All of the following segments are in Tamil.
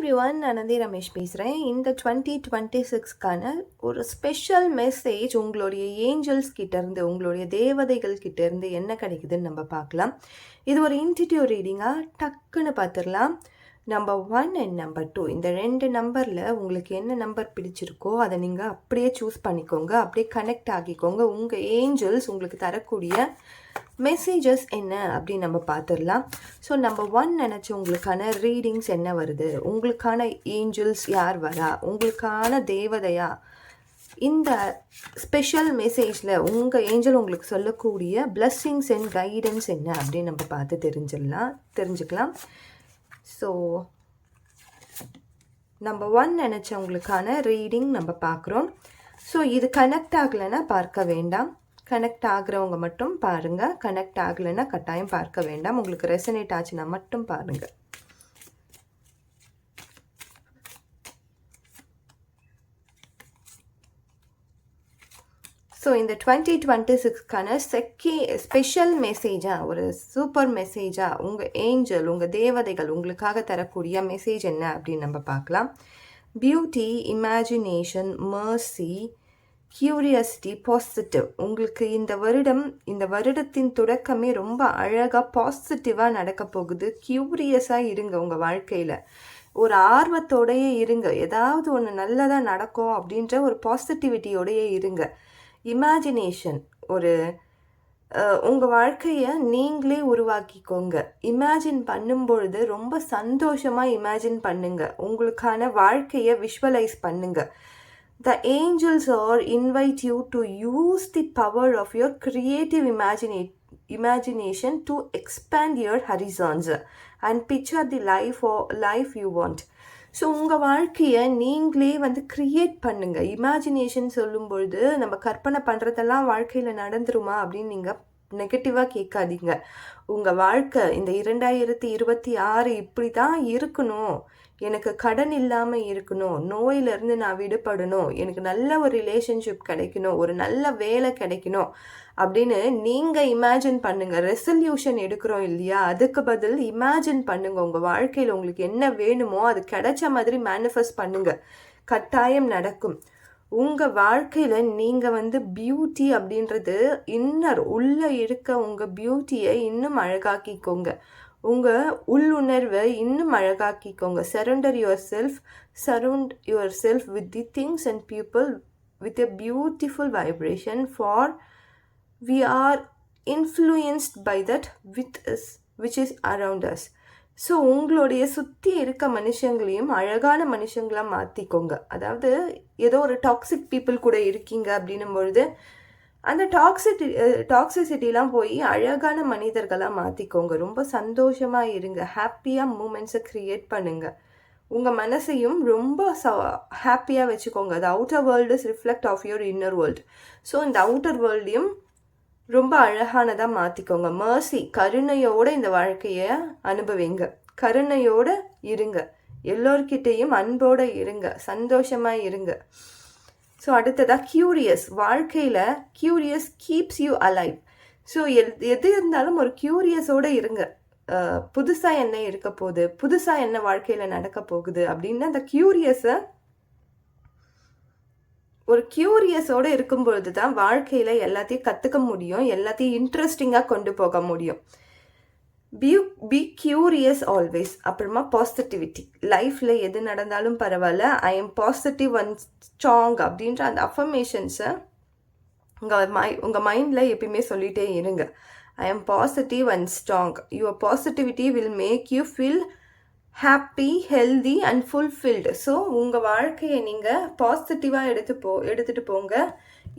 எவ்ரி ஒன் நான் நந்தி ரமேஷ் பேசுகிறேன் இந்த டுவெண்ட்டி டுவெண்ட்டி சிக்ஸ்க்கான ஒரு ஸ்பெஷல் மெசேஜ் உங்களுடைய ஏஞ்சல்ஸ் கிட்டேருந்து உங்களுடைய தேவதைகள் கிட்டேருந்து என்ன கிடைக்குதுன்னு நம்ம பார்க்கலாம். இது ஒரு இன்டிடியூ ரீடிங்காக டக்குன்னு பார்த்துடலாம். Number one and number two இந்த ரெண்டு நம்பரில் உங்களுக்கு என்ன நம்பர் பிடிச்சிருக்கோ அதை நீங்கள் அப்படியே சூஸ் பண்ணிக்கோங்க. அப்படியே கனெக்ட் ஆகிக்கோங்க உங்கள் ஏஞ்சல்ஸ் உங்களுக்கு தரக்கூடிய மெசேஜஸ் என்ன அப்படின்னு நம்ம பார்த்துடலாம். ஸோ நம்பர் ஒன் நினச்சி உங்களுக்கான ரீடிங்ஸ் என்ன வருது? உங்களுக்கான ஏஞ்சல்ஸ் யார் வரா? உங்களுக்கான தேவதையா? இந்த ஸ்பெஷல் மெசேஜில் உங்கள் ஏஞ்சல் உங்களுக்கு சொல்லக்கூடிய பிளஸ்ஸிங்ஸ் அண்ட் கைடன்ஸ் என்ன அப்படின்னு நம்ம பார்த்து தெரிஞ்சிடலாம் தெரிஞ்சுக்கலாம். ஸோ நம்பர் ஒன் நினச்சவங்களுக்கான ரீடிங் நம்ம பார்க்குறோம். ஸோ இது கனெக்ட் ஆகலைன்னா பார்க்க வேண்டாம். கனெக்ட் ஆகுறவங்க மட்டும் பாருங்கள் கனெக்ட் ஆகலைன்னா கட்டாயம் பார்க்க வேண்டாம். உங்களுக்கு ரெசனேட் ஆச்சுன்னா மட்டும் பாருங்கள் ஸோ இந்த டுவெண்ட்டி டுவெண்ட்டி சிக்ஸ்க்கான செக்கி ஸ்பெஷல் மெசேஜாக ஒரு சூப்பர் மெசேஜாக உங்கள் ஏஞ்சல் உங்கள் தேவதைகள் உங்களுக்காக தரக்கூடிய மெசேஜ் என்ன அப்படின்னு நம்ம பார்க்கலாம். Beauty imagination mercy curiosity positive உங்களுக்கு இந்த வருடம் இந்த வருடத்தின் தொடக்கமே ரொம்ப அழகாக பாசிட்டிவாக நடக்க போகுது. க்யூரியஸாக இருங்க உங்கள் வாழ்க்கையில். ஒரு ஆர்வத்தோடையே இருங்க. ஏதாவது ஒன்று நல்லதாக நடக்கும் அப்படின்ற ஒரு பாசிட்டிவிட்டியோடையே இருங்க. இமேஜினேஷன் ஒரு உங்கள் வாழ்க்கையை நீங்களே உருவாக்கிக்கோங்க. இமேஜின் பண்ணும் பொழுது ரொம்ப சந்தோஷமாக இமேஜின் பண்ணுங்க. உங்களுக்கான வாழ்க்கையை விஷுவலைஸ் பண்ணுங்கள் the angels are invite you to use the power of your creative imagine imagination to expand your horizons and picture the life life you want so உங்கள் வாழ்க்கையை நீங்களே வந்து க்ரியேட் பண்ணுங்கள் இமேஜினேஷன் சொல்லும் பொழுது நம்ம கற்பனை பண்ணுறதெல்லாம் வாழ்க்கையில் நடந்துருமா அப்படின்னு நீங்கள் நெகட்டிவாக கேட்காதீங்க. உங்கள் வாழ்க்கை இந்த இரண்டாயிரத்தி இருபத்தி ஆறு இப்படி தான் இருக்கணும். எனக்கு கடன் இல்லாமல் இருக்கணும் நோயிலிருந்து நான் விடுபடணும் எனக்கு நல்ல ஒரு ரிலேஷன்ஷிப் கிடைக்கணும் ஒரு நல்ல வேலை கிடைக்கணும் அப்படின்னு நீங்கள் இமேஜின் பண்ணுங்கள் ரெசல்யூஷன் எடுக்கிறோம் இல்லையா? அதுக்கு பதில் இமேஜின் பண்ணுங்கள் உங்கள் வாழ்க்கையில் உங்களுக்கு என்ன வேணுமோ அது கிடைச்ச மாதிரி மேனிஃபெஸ்ட் பண்ணுங்கள் கட்டாயம் நடக்கும். உங்கள் வாழ்க்கையில் நீங்கள் வந்து பியூட்டி அப்படின்றது இன்னர் உள்ளே இருக்க உங்கள் பியூட்டியை இன்னும் அழகாக்கிக்கோங்க. உங்கள் உள்ளுணர்வை இன்னும் அழகாக்கிக்கோங்க. Surrender yourself surround yourself with the things and people with a beautiful vibration for we are influenced by that with us which is around us so உங்களுடைய சுற்றி இருக்க மனுஷங்களையும் அழகான மனுஷங்களாக மாற்றிக்கோங்க அதாவது ஏதோ ஒரு டாக்ஸிக் பீப்புள் கூட இருக்கீங்க அப்படின்னும் பொழுது அந்த டாக்ஸிட்டி டாக்ஸிசிட்டிலாம் போய் அழகான மனிதர்களாக மாற்றிக்கோங்க ரொம்ப சந்தோஷமாக இருங்க. ஹாப்பியாக மூமெண்ட்ஸை க்ரியேட் பண்ணுங்கள் உங்கள் மனசையும் ரொம்ப ச ஹாப்பியாக வச்சுக்கோங்க. அது outer world is reflect of your inner world so இந்த அவுட்டர் வேர்ல்டையும் ரொம்ப அழகானதாக மாற்றிக்கோங்க மர்சி கருணையோடு இந்த வாழ்க்கையை அனுபவிங்க. கருணையோடு இருங்க. எல்லோர்கிட்டேயும் அன்போடு இருங்க. சந்தோஷமாக இருங்க. ஸோ அடுத்ததாக க்யூரியஸ் வாழ்க்கையில் curious keeps you alive so L எது இருந்தாலும் ஒரு க்யூரியஸோடு இருங்க. புதுசாக என்ன இருக்க போகுது புதுசாக என்ன வாழ்க்கையில் நடக்க போகுது அப்படின்னு அந்த க்யூரியஸை ஒரு க்யூரியஸோடு இருக்கும் பொழுது தான் வாழ்க்கையில் எல்லாத்தையும் கற்றுக்க முடியும் எல்லாத்தையும் இன்ட்ரெஸ்டிங்காக கொண்டு போக முடியும். பி பி க்யூரியஸ் ஆல்வேஸ் அப்புறமா பாசிட்டிவிட்டி லைஃப்பில் எது நடந்தாலும் பரவாயில்ல. I am positive and strong அப்படின்ற அந்த அஃபர்மேஷன்ஸை உங்கள் மை உங்கள் மைண்டில் எப்பயுமே சொல்லிகிட்டே இருங்க. I am positive and strong your positivity will make you feel happy healthy and fulfilled so உங்கள் வாழ்க்கையை நீங்கள் பாசிட்டிவாக எடுத்து போ எடுத்துகிட்டு போங்க.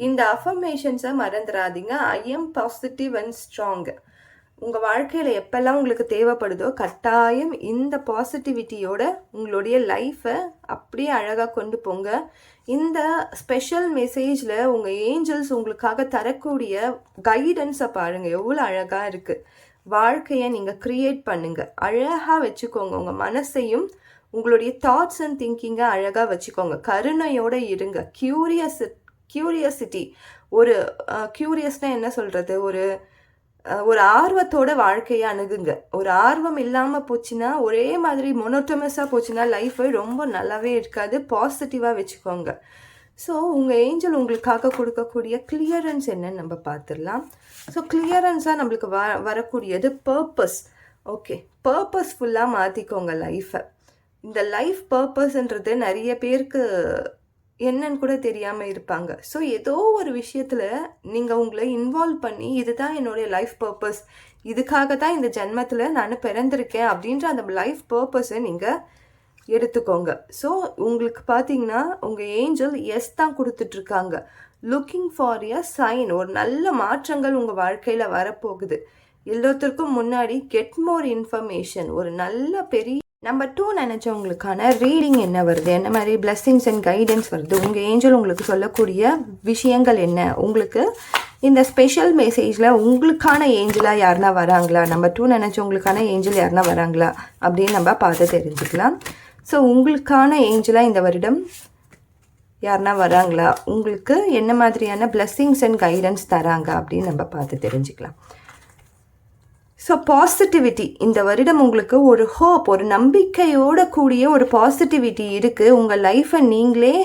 இந்த அஃபர்மேஷன்ஸை மறந்துடாதீங்க I am positive and strong உங்கள் வாழ்க்கையில் எப்பெல்லாம் உங்களுக்கு தேவைப்படுதோ கட்டாயம் இந்த பாசிட்டிவிட்டியோட உங்களுடைய லைஃப்பை அப்படியே அழகாக கொண்டு போங்க. இந்த ஸ்பெஷல் மெசேஜில் உங்கள் ஏஞ்சல்ஸ் உங்களுக்காக தரக்கூடிய கைடன்ஸை பாருங்கள் எவ்வளோ அழகாக இருக்குது வாழ்க்கையை நீங்கள் க்ரியேட் பண்ணுங்கள் அழகாக வச்சுக்கோங்க. உங்கள் மனசையும் உங்களுடைய தாட்ஸ் அண்ட் திங்கிங்கை அழகாக வச்சுக்கோங்க. கருணையோடு இருங்க. க்யூரியஸ் க்யூரியசிட்டி ஒரு க்யூரியஸ்னால் என்ன சொல்கிறது ஒரு ஒரு ஆர்வத்தோட வாழ்க்கையை அணுகுங்க. ஒரு ஆர்வம் இல்லாமல் போச்சுன்னா ஒரே மாதிரி மொனோட்டமஸாக போச்சுன்னா லைஃபு ரொம்ப நல்லாவே இருக்காது. பாசிட்டிவாக வச்சுக்கோங்க. ஸோ உங்கள் ஏஞ்சல் உங்களுக்காக கொடுக்கக்கூடிய கிளியரன்ஸ் என்னன்னு நம்ம பார்த்துடலாம். ஸோ கிளியரன்ஸாக நம்மளுக்கு வ வரக்கூடியது பர்பஸ் ஓகே பர்பஸ்ஃபுல்லாக மாற்றிக்கோங்க லைஃப்பை இந்த லைஃப் பர்பஸ்ன்றது நிறைய பேருக்கு என்னன்னு கூட தெரியாமல் இருப்பாங்க. ஸோ ஏதோ ஒரு விஷயத்தில் நீங்கள் உங்களை இன்வால்வ் பண்ணி இதுதான் என்னுடைய லைஃப் பர்பஸ் இதுக்காக தான் இந்த ஜென்மத்தில் நான் பிறந்திருக்கேன் அப்படின்ற அந்த லைஃப் பர்பஸை நீங்கள் எடுத்துக்கோங்க. ஸோ உங்களுக்கு பார்த்தீங்கன்னா உங்கள் ஏஞ்சல் எஸ் தான் கொடுத்துட்ருக்காங்க. லுக்கிங் ஃபார் எ சைன் ஒரு நல்ல மாற்றங்கள் உங்கள் வாழ்க்கையில் வரப்போகுது. எல்லாத்திற்கும் முன்னாடி கெட் மோர் இன்ஃபர்மேஷன் ஒரு நல்ல பெரிய நம்பர் டூ நினச்சவங்களுக்கான ரீடிங் என்ன வருது? என்ன மாதிரி blessings அண்ட் கைடன்ஸ் வருது? உங்கள் ஏஞ்சல் உங்களுக்கு சொல்லக்கூடிய விஷயங்கள் என்ன? உங்களுக்கு இந்த ஸ்பெஷல் மெசேஜில் உங்களுக்கான ஏஞ்சலாக யாருனா வராங்களா? நம்பர் டூ நினச்சவங்களுக்கான ஏஞ்சல் யாருனா வராங்களா? அப்படின்னு நம்ம பார்த்து தெரிஞ்சுக்கலாம். ஸோ உங்களுக்கான ஏஞ்சலாக இந்த வருடம் யாருனா வராங்களா? உங்களுக்கு என்ன மாதிரியான blessings அண்ட் கைடன்ஸ் தராங்க அப்படின்னு நம்ம பார்த்து தெரிஞ்சுக்கலாம். ஸோ பாசிட்டிவிட்டி இந்த வருடம் உங்களுக்கு ஒரு ஹோப் ஒரு நம்பிக்கையோட கூடிய ஒரு பாசிட்டிவிட்டி இருக்குது உங்கள் லைஃப்பை நீங்களே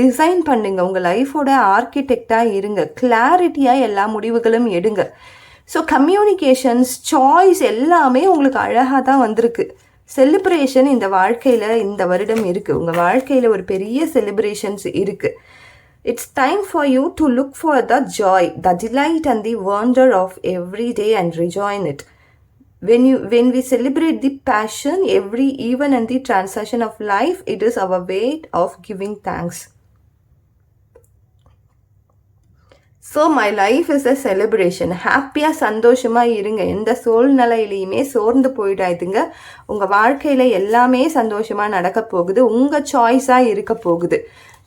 டிசைன் பண்ணுங்க. உங்கள் லைஃபோட ஆர்கிடெக்டாக இருங்க. கிளாரிட்டியாக எல்லா முடிவுகளும் எடுங்க. ஸோ கம்யூனிகேஷன்ஸ் சாய்ஸ் எல்லாமே உங்களுக்கு அழகாக தான் வந்திருக்கு. செலிப்ரேஷன் இந்த வாழ்க்கையில் இந்த வருடம் இருக்குது உங்கள் வாழ்க்கையில் ஒரு பெரிய செலிப்ரேஷன்ஸ் இருக்குது it's time for you to look for the joy the delight and the wonder of every day and rejoin it When you when we celebrate the passion, every even and the transaction of life, it is our way of giving thanks. So my life is a celebration ஹாப்பியாக சந்தோஷமாக இருங்க. எந்த சூழ்நிலையிலையுமே சோர்ந்து போயிடாதுங்க. உங்கள் வாழ்க்கையில் எல்லாமே சந்தோஷமாக நடக்க போகுது. உங்கள் சாய்ஸாக இருக்க போகுது.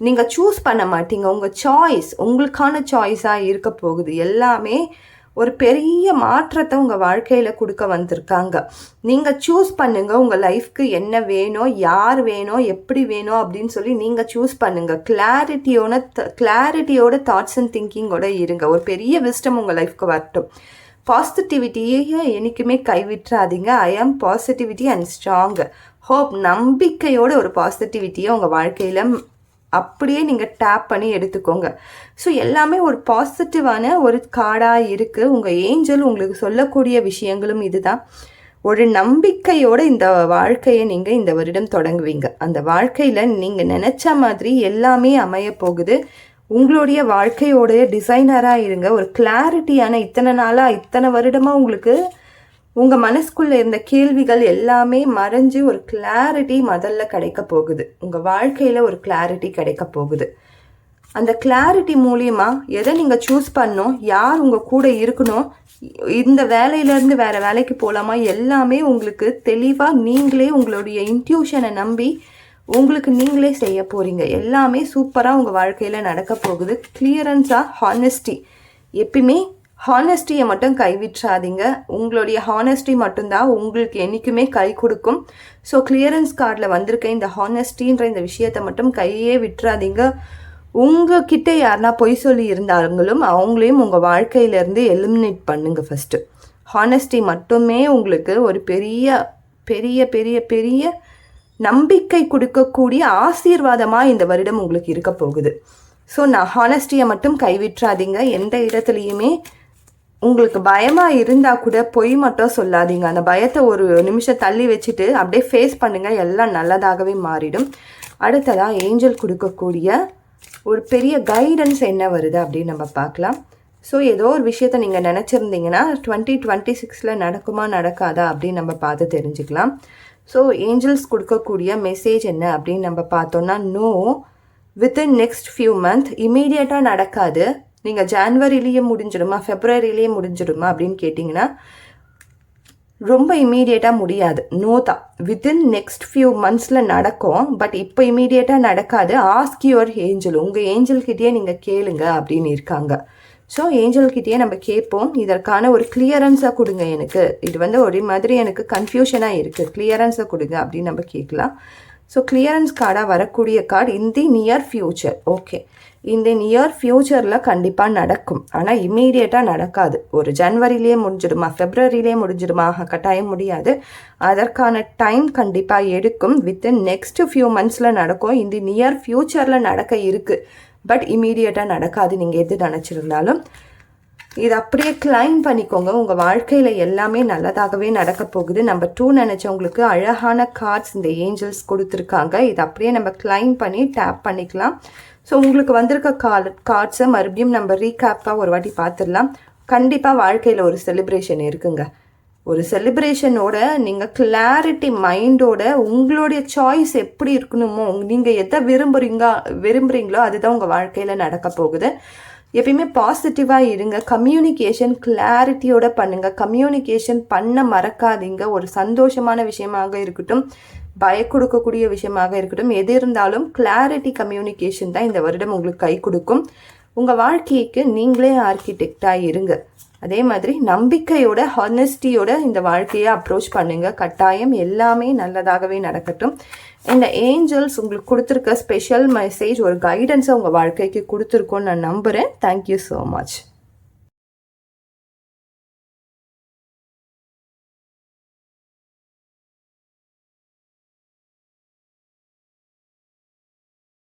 நீங்கள் சூஸ் பண்ண மாட்டீங்க. உங்கள் சாய்ஸ் உங்களுக்கான சாய்ஸாக இருக்க போகுது. எல்லாமே ஒரு பெரிய மாற்றத்தை உங்கள் வாழ்க்கையில் கொடுக்க வந்திருக்காங்க. நீங்கள் சூஸ் பண்ணுங்கள் உங்கள் லைஃப்க்கு என்ன வேணும் யார் வேணும் எப்படி வேணும் அப்படின்னு சொல்லி நீங்கள் சூஸ் பண்ணுங்கள் கிளாரிட்டியோட கிளாரிட்டியோட தாட்ஸ் அண்ட் திங்கிங்கோட இருங்க. ஒரு பெரிய விஸ்டம் உங்கள் லைஃப்க்கு வரட்டும். பாசிட்டிவிட்டியை என்றைக்குமே கைவிட்டுறாதீங்க. ஐ ஆம் பாசிட்டிவிட்டி அண்ட் ஸ்ட்ராங் ஹோப் நம்பிக்கையோட ஒரு பாசிட்டிவிட்டியை உங்கள் வாழ்க்கையில் அப்படியே நீங்கள் டேப் பண்ணி எடுத்துக்கோங்க. ஸோ எல்லாமே ஒரு பாசிட்டிவான ஒரு கார்டாக இருக்குது உங்கள் ஏஞ்சல் உங்களுக்கு சொல்லக்கூடிய விஷயங்களும் இதுதான். ஒரு நம்பிக்கையோட இந்த வாழ்க்கையை நீங்கள் இந்த வருடம் தொடங்குவீங்க. அந்த வாழ்க்கையில் நீங்கள் நினச்ச மாதிரி எல்லாமே அமைய போகுது. உங்களுடைய வாழ்க்கையோடைய டிசைனராக இருங்க. ஒரு கிளாரிட்டியான இத்தனை நாளாக இத்தனை வருடமாக உங்களுக்கு உங்கள் மனசுக்குள்ளே இருந்த கேள்விகள் எல்லாமே மறைஞ்சு ஒரு கிளாரிட்டி முதல்ல கிடைக்க போகுது. உங்கள் வாழ்க்கையில் ஒரு கிளாரிட்டி கிடைக்க போகுது. அந்த கிளாரிட்டி மூலியமா எதை நீங்கள் சூஸ் பண்ணணும் யார் உங்கள் கூட இருக்கணும் இந்த வேலையிலேருந்து வேறு வேலைக்கு போகலாமா எல்லாமே உங்களுக்கு தெளிவாக நீங்களே உங்களுடைய இன்ட்யூஷனை நம்பி உங்களுக்கு நீங்களே செய்ய போகிறீங்க எல்லாமே சூப்பராக உங்கள் வாழ்க்கையில் நடக்க போகுது. கிளியரன்ஸாக ஹானஸ்டி எப்பயுமே ஹானஸ்டியை மட்டும் கைவிட்றாதீங்க உங்களுடைய ஹானஸ்டி மட்டும்தான் உங்களுக்கு என்றைக்குமே கை கொடுக்கும். ஸோ கிளியரன்ஸ் கார்டில் வந்திருக்க இந்த ஹானஸ்டின்ற இந்த விஷயத்தை மட்டும் கையே விட்டுறாதீங்க. உங்ககிட்ட யாருனா பொய் சொல்லி இருந்தாங்களும் அவங்களையும் உங்கள் வாழ்க்கையிலேருந்து எலிமினேட் பண்ணுங்கள் ஃபஸ்ட்டு ஹானஸ்டி மட்டுமே உங்களுக்கு ஒரு பெரிய பெரிய பெரிய பெரிய நம்பிக்கை கொடுக்கக்கூடிய ஆசீர்வாதமாக இந்த வருடம் உங்களுக்கு இருக்க போகுது. ஸோ நான் ஹானஸ்டியை மட்டும் கைவிட்றாதீங்க எந்த இடத்துலையுமே உங்களுக்கு பயமாக இருந்தால் கூட பொய் மட்டும் சொல்லாதீங்க. அந்த பயத்தை ஒரு நிமிஷம் தள்ளி வச்சுட்டு அப்படியே ஃபேஸ் பண்ணுங்கள் எல்லாம் நல்லதாகவே மாறிடும். அடுத்ததாக ஏஞ்சல் கொடுக்கக்கூடிய ஒரு பெரிய கைடன்ஸ் என்ன வருது அப்படின்னு நம்ம பார்க்கலாம். ஸோ ஏதோ ஒரு விஷயத்த நீங்கள் நினச்சிருந்தீங்கன்னா டுவெண்ட்டி டுவெண்ட்டி சிக்ஸில் நடக்குமா நடக்காதா அப்படின்னு நம்ம பார்த்து தெரிஞ்சுக்கலாம். ஸோ ஏஞ்சல்ஸ் கொடுக்கக்கூடிய மெசேஜ் என்ன அப்படின்னு நம்ம பார்த்தோன்னா no within next few month இமீடியட்டாக நடக்காது. நீங்கள் ஜான்வரிலேயே முடிஞ்சிடுமா ஃபெப்ரவரிலேயே முடிஞ்சிடுமா அப்படின்னு கேட்டிங்கன்னா ரொம்ப இமீடியட்டாக முடியாது. நோ தான். வித்தின் நெக்ஸ்ட் ஃபியூ மந்த்ஸில் நடக்கும். பட் இப்போ இமீடியட்டாக நடக்காது. ஆஸ்க் யுவர் ஏஞ்சல் உங்கள் ஏஞ்சல்கிட்டயே நீங்கள் கேளுங்க அப்படின்னு இருக்காங்க. ஸோ ஏஞ்சல்கிட்டயே நம்ம கேட்போம். இதற்கான ஒரு கிளியரன்ஸாக கொடுங்க எனக்கு. இது வந்து ஒரே மாதிரி எனக்கு கன்ஃபியூஷனாக இருக்குது கிளியரன்ஸை கொடுங்க அப்படின்னு நம்ம கேட்கலாம். ஸோ கிளியரன்ஸ் கார்டாக வரக்கூடிய card in the near future okay இந்த நியர் ஃப்யூச்சரில் கண்டிப்பாக நடக்கும். ஆனால் இம்மீடியட்டாக நடக்காது. ஒரு ஜனவரிலேயே முடிஞ்சிடுமா? ஃபெப்ரவரியிலே முடிஞ்சிடுமா? கட்டாயம் முடியாது. அதற்கான டைம் கண்டிப்பாக எடுக்கும். வித்தின் நெக்ஸ்ட் ஃபியூ மந்த்ஸில் நடக்கும். இந்த நியர் ஃப்யூச்சரில் நடக்க இருக்குது பட் இம்மீடியட்டாக நடக்காது. நீங்கள் எது நினச்சிருந்தாலும். இது அப்படியே கிளைம் பண்ணிக்கோங்க. உங்கள் வாழ்க்கையில் எல்லாமே நல்லதாகவே நடக்க போகுது. நம்பர் டூ நினச்சவங்களுக்கு அழகான கார்ட்ஸ் இந்த ஏஞ்சல்ஸ் கொடுத்துருக்காங்க. இது அப்படியே நம்ம கிளைம் பண்ணி டேப் பண்ணிக்கலாம். ஸோ உங்களுக்கு வந்திருக்க கால் கார்ட்ஸை மறுபடியும் நம்ம ரீகேப்பாக ஒரு வாட்டி பார்த்துடலாம் கண்டிப்பாக வாழ்க்கையில் ஒரு செலிப்ரேஷன் இருக்குங்க. ஒரு செலிப்ரேஷனோட நீங்கள் கிளாரிட்டி மைண்டோட உங்களுடைய சாய்ஸ் எப்படி இருக்கணுமோ நீங்கள் எதை விரும்புகிறீங்க விரும்புகிறீங்களோ அதுதான் உங்கள் வாழ்க்கையில் நடக்க போகுது. எப்பயுமே பாசிட்டிவாக இருங்க. கம்யூனிகேஷன் கிளாரிட்டியோட பண்ணுங்கள் கம்யூனிகேஷன் பண்ண மறக்காதீங்க. ஒரு சந்தோஷமான விஷயமாக இருக்கட்டும் பய கொடுக்கக்கூடிய விஷயமாக இருக்கட்டும் எது இருந்தாலும் கிளாரிட்டி கம்யூனிகேஷன் தான் இந்த வருடம் உங்களுக்கு கை கொடுக்கும். உங்கள் வாழ்க்கைக்கு நீங்களே ஆர்கிடெக்டாக இருங்க. அதே மாதிரி நம்பிக்கையோட ஹானஸ்டியோட இந்த வாழ்க்கையை அப்ரோச் பண்ணுங்க. கட்டாயம் எல்லாமே நல்லதாகவே நடக்கட்டும். இந்த ஏஞ்சல்ஸ் உங்களுக்கு கொடுத்துருக்க ஸ்பெஷல் மெசேஜ் ஒரு கைடன்ஸை உங்கள் வாழ்க்கைக்கு கொடுத்துருக்கோன்னு நான் நம்புகிறேன் தேங்க்யூ ஸோ மச்